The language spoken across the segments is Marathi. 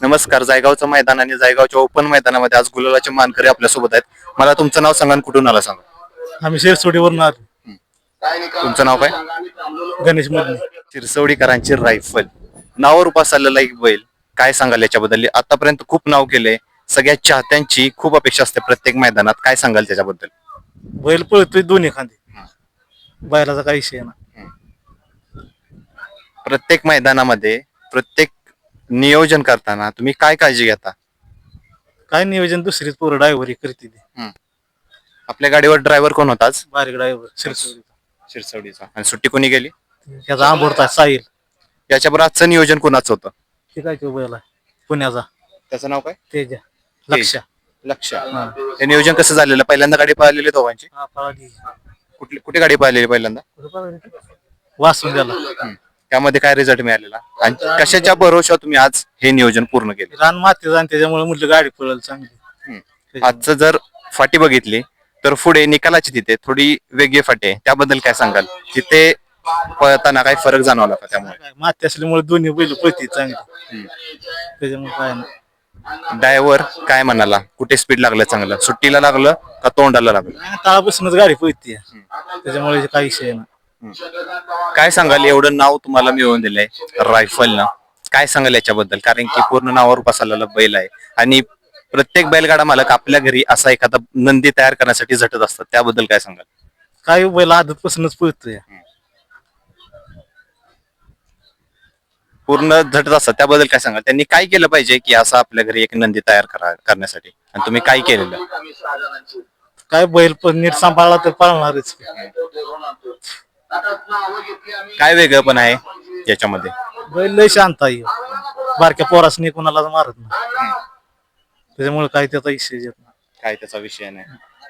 नमस्कार. जायगावचं मैदान आणि जायगावच्या ओपन मैदानामध्ये आज गुलालाचे मानकरी आपल्यासोबत आहेत. मला तुमचं नाव सांगा आणि कुठून आला सांगा? आम्ही शिरसोडीवरून आलो. तुमचं नाव काय? गणेश मधने शिरसवडीकरांची रायफल. नावावर उपास आलेला एक बैल. काय सांगाल याच्याबद्दल? आतापर्यंत खूप नाव केलंय. सगळ्या चाहत्यांची खूप अपेक्षा असते प्रत्येक मैदानात. काय सांगाल त्याच्याबद्दल? बैल पळतोय दोन्ही खांदे. बैलाचा काही विषय ना प्रत्येक मैदानामध्ये प्रत्येक नियोजन करताना तुम्ही काय काळजी घेता? काय नियोजन दुसरीच पोरं ड्रायव्हर करते ते. आपल्या गाडीवर ड्रायव्हर कोण होता आज? बारीक ड्रायव्हर शिरसोडीचा शिरसवडीचा. आणि सुट्टी कोणी गेली? त्याचा आंबोडता साहिल. याच्याबरोबर आजचं नियोजन कोणाचं होतं? ते काय तो बैल. आहे पुण्याचा. त्याचं नाव काय? तेजा. लक्ष लक्ष हे. नियोजन कसं झालेलं? पहिल्यांदा गाडी पळालेली दोघांची? हा, पळाली. कुठली कुठे गाडी पळालेली पहिल्यांदा? वासून गेला त्यामध्ये काय रिझल्ट मिळालेला? आणि कशाच्या भरोशा तुम्ही आज हे नियोजन पूर्ण केले? रान माती आणि त्याच्यामुळे म्हटलं गाडी पळल चांगली. आजचं जर फाटी बघितली तर पुढे निकालाची तिथे थोडी वेगळी फाटी आहे. त्याबद्दल काय सांगाल? तिथे पळताना काही फरक जाणवला का त्यामुळे? काय माती असल्यामुळे दोन्ही बैल पळते चांगली. त्याच्यामुळे काय नाही. ड्रायव्हर काय म्हणाला? कुठे स्पीड लागलं चांगलं? सुट्टीला लागलं का तोंडाला लागलं? आणि तळापासूनच गाडी पळते त्याच्यामुळे काही विषय ना काय सांगाल? एवढं नाव तुम्हाला मिळवून दिलंय रायफलनं काय सांगाल याच्याबद्दल? कारण की पूर्ण नावावर बसलेला बैल आहे. आणि प्रत्येक बैलगाडा मालक आपल्या घरी असा एखादा नंदी तयार करण्यासाठी झटत असतात. त्याबद्दल काय सांगाल? काही बैल आदतपासूनच पळतोय. पूर्ण झटत असतात. त्याबद्दल काय सांगाल? त्यांनी काय केलं पाहिजे की असं आपल्या घरी एक नंदी तयार करा करण्यासाठी? आणि तुम्ही काय केलेलं? काय बैल पण नीट सांभाळला तर पाळणारच. काय वेगळं पण आहे याच्यामध्ये? बैल लय शांत आहे. बारक्या पोरासनी कोणाला मारत नाही. त्याच्यामुळे काय त्याचा विषय येत नाही. काय त्याचा विषय नाही.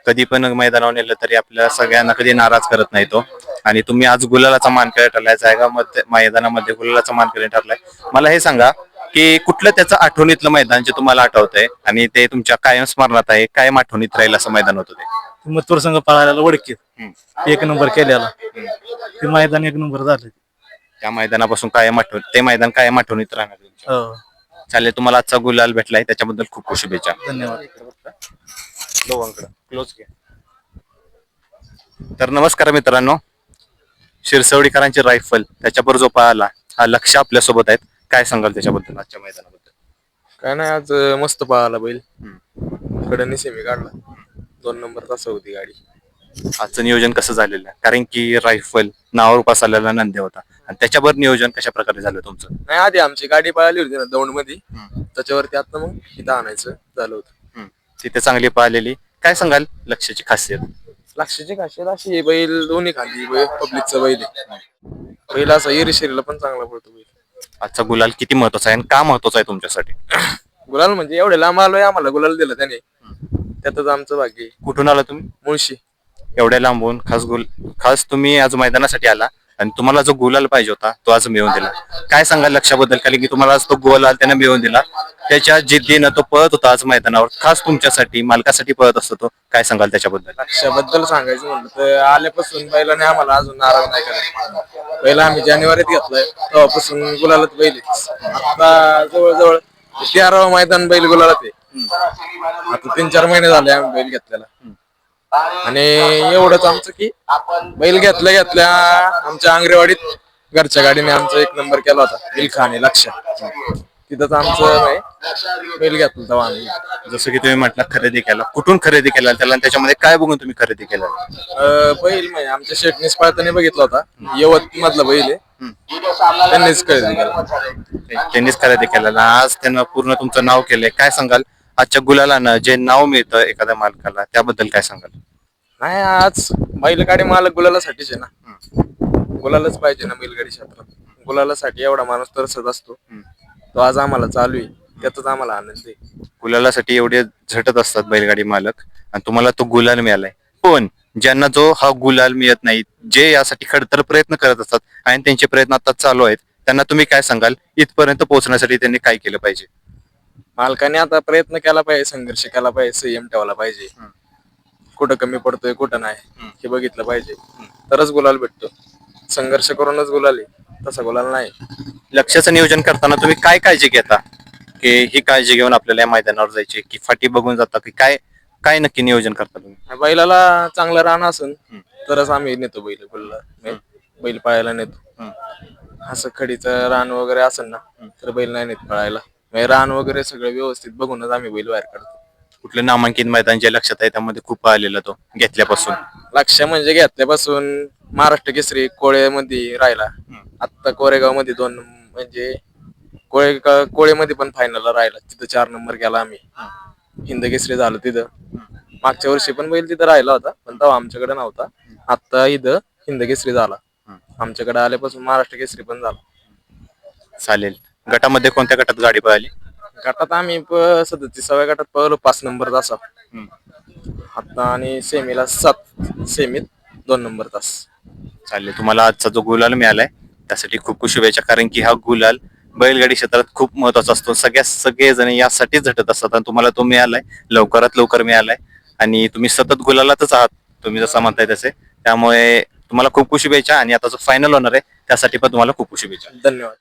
कधी पण मैदानावर नेलं तरी आपल्या सगळ्यांना कधी नाराज करत नाही तो. आणि तुम्ही आज गुलालाचा मानकरी ठरलाय? जायगामध्ये मैदानामध्ये गुलालाचा मानकरी ठरलाय? मला हे सांगा की कुठलं त्याचं आठवणीतलं मैदान जे तुम्हाला आठवतंय? आणि ते तुमच्या कायम स्मरणात आहे कायम आठवणीत राहील असं मैदान होतं ते? मथुर संघ पळायला वडकीत. एक नंबर केलेला ते मैदान एक नंबर झालं. त्या मैदानापासून कायम आठवण ते मैदान कायम आठवणीत राहणार तुमच्या. हो. चालेल तुम्हाला आजचा गुलाल भेटलाय त्याच्याबद्दल खूप खूप शुभेच्छा. धन्यवाद. क्लोज तर नमस्कार मित्रांनो. शिरसवडीकरांची रायफल त्याच्याबरोबर जो पळाला हा लक्ष आपल्यासोबत आहेत. काय सांगाल त्याच्याबद्दल आजच्या मैदानाबद्दल? काय नाही आज अं, मस्त पळाला बैल. कडनी सेमी काढला. दोन नंबर तास होती गाडी. आजचं नियोजन कसं झालेलं? आहे कारण की रायफल नावावर उपास आलेला नंदी होता. आणि त्याच्यावर नियोजन कशा प्रकारे झालं तुमचं? नाही आधी आमची गाडी पळाली होती ना दौंडमध्ये त्याच्यावरती आता मग इथं आणायचं झालं होतं. हम्म. तिथे चांगली पळालेली. काय सांगाल लक्षाची खासियत? लक्षाची खासियत अशी आहे, बैल दोन्ही खाली पब्लिकचा बैल आहे. बैल असा एरी शरीरला पण चांगला पडतो बैल. आजचा गुलाल किती महत्त्वाचा आहे आणि का महत्त्वाचा आहे तुमच्यासाठी? गुलाल म्हणजे एवढे लांब आलोय आम्हाला गुलाल दिला त्याने. त्यातच आमचं भाग्य आहे. कुठून आला तुम्ही? मुळशी. एवढ्या लांबून खास गुल खास तुम्ही आज मैदानासाठी आला. आणि तुम्हाला जो गुलाल पाहिजे होता तो आज मिळवून दिला. काय सांगाल लक्षाबद्दल? कारण की तुम्हाला आज तो गुलाल त्याने मिळवून दिला. त्याच्या जिद्दीनं तो पळत होता आज मैदानावर. खास तुमच्यासाठी मालकासाठी पळत असतो तो. काय सांगाल त्याच्याबद्दल? लक्षाबद्दल सांगायचं म्हणलं तर आल्यापासून बैलाने आम्हाला अजून नाराज नाही करायचं. पहिला आम्ही जानेवारीत घेतलाय तेव्हापासून गुलालात बैल. आता जवळजवळ तेरावं मैदान बैल गुलालात आहे. आता तीन चार महिने झाले आम्ही बैल घेतलेला. आणि एवढंच आमचं की बैल घेतल्या घेतल्या आमच्या आंगरेवाडीत घरच्या गाडीने आमचा एक नंबर केला होता दिलखाने लक्ष. तिथंच आमचं बैल घेतलं तेव्हा आम्ही. जसं की तुम्ही म्हटलं खरेदी केला. कुठून खरेदी केला? त्याला आणि त्याच्यामध्ये काय बघून तुम्ही खरेदी केला? अं, बैल म्हणजे आमच्या शेटनीस पाळताना बघितला होता. यवत मधला बैल आहे. त्यांनीच खरेदी केला. त्यांनीच खरेदी केला. आज त्यानं पूर्ण तुमचं नाव केलंय. काय सांगाल? आजच्या गुलालानं जे नाव मिळतं एखाद्या मालकाला त्याबद्दल काय सांगाल? नाही आज बैलगाडी मालक गुलालासाठीच आहे ना. गुलालच पाहिजे ना बैलगाडी क्षेत्रात. गुलालासाठी एवढा माणूस तरसत असतो. तो आज आम्हाला चालू आहे. त्यातच आम्हाला आनंद आहे. गुलालासाठी एवढे झटत असतात बैलगाडी मालक आणि तुम्हाला तो गुलाल मिळालाय. पण ज्यांना जो हा गुलाल मिळत नाही जे यासाठी खडतर प्रयत्न करत असतात आणि त्यांचे प्रयत्न आता चालू आहेत त्यांना तुम्ही काय सांगाल? इथपर्यंत पोहोचण्यासाठी त्यांनी काय केलं पाहिजे? मालकाने आता प्रयत्न केला पाहिजे संघर्ष केला पाहिजे संयम ठेवला पाहिजे. कुठं कमी पडतोय कुठं नाही हे बघितलं पाहिजे. तरच गुलाल भेटतो. संघर्ष करूनच गुलाल आहे तसा गुलाल नाही. लक्षाचं नियोजन करताना तुम्ही काय काळजी घेता? की ही काळजी घेऊन आपल्याला या मैदानावर जायची की फाटी बघून जाता? की काय काय नक्की नियोजन करता तुम्ही? बैलाला चांगलं रान असन. तरच आम्ही नेतो बैल गुलाला. बैल पळायला नेतो. असं खडीचं रान वगैरे असेल ना तर बैल नाही नेत पळायला. म्हणजे रान वगैरे सगळं व्यवस्थित बघूनच आम्ही बैल बाहेर काढतो. कुठलं नामांकित मैदान जे लक्षात आहे त्यामध्ये खूप आलेला तो घेतल्यापासून. लक्ष म्हणजे घेतल्यापासून महाराष्ट्र केसरी कोळेमध्ये राहिला. आत्ता कोरेगावमध्ये दोन म्हणजे कोळे कोळेमध्ये पण फायनलला राहिला. तिथं चार नंबर गेला आम्ही. हिंद केसरी झालं तिथं. मागच्या वर्षी पण बैल तिथं राहिला होता पण तेव्हा आमच्याकडे नव्हता. आता इथं हिंद केसरी झाला. आमच्याकडे आल्यापासून महाराष्ट्र केसरी पण झाला. चालेल. गटामध्ये कोणत्या गटात गाडी पळाली? गटात आम्ही प- सदतीसाव्या गटात पळलो पाच नंबर तासा आता आणि सेमीला सात सेमीत दोन नंबर तास. चालेल तुम्हाला आजचा जो गुलाल मिळालाय त्यासाठी खूप खूप शुभेच्छा. कारण की हा गुलाल बैलगाडी क्षेत्रात खूप महत्त्वाचा असतो. सगळ्या सगळे जण यासाठीच झटत असतात आणि तुम्हाला तो मिळालाय लवकरात लवकर मिळालाय. आणि तुम्ही सतत गुलालातच आहात तुम्ही जसं म्हणताय तसे. त्यामुळे तुम्हाला खूप खूप शुभेच्छा आणि आता जो फायनल होणार आहे त्यासाठी पण तुम्हाला खूप खूप शुभेच्छा. धन्यवाद.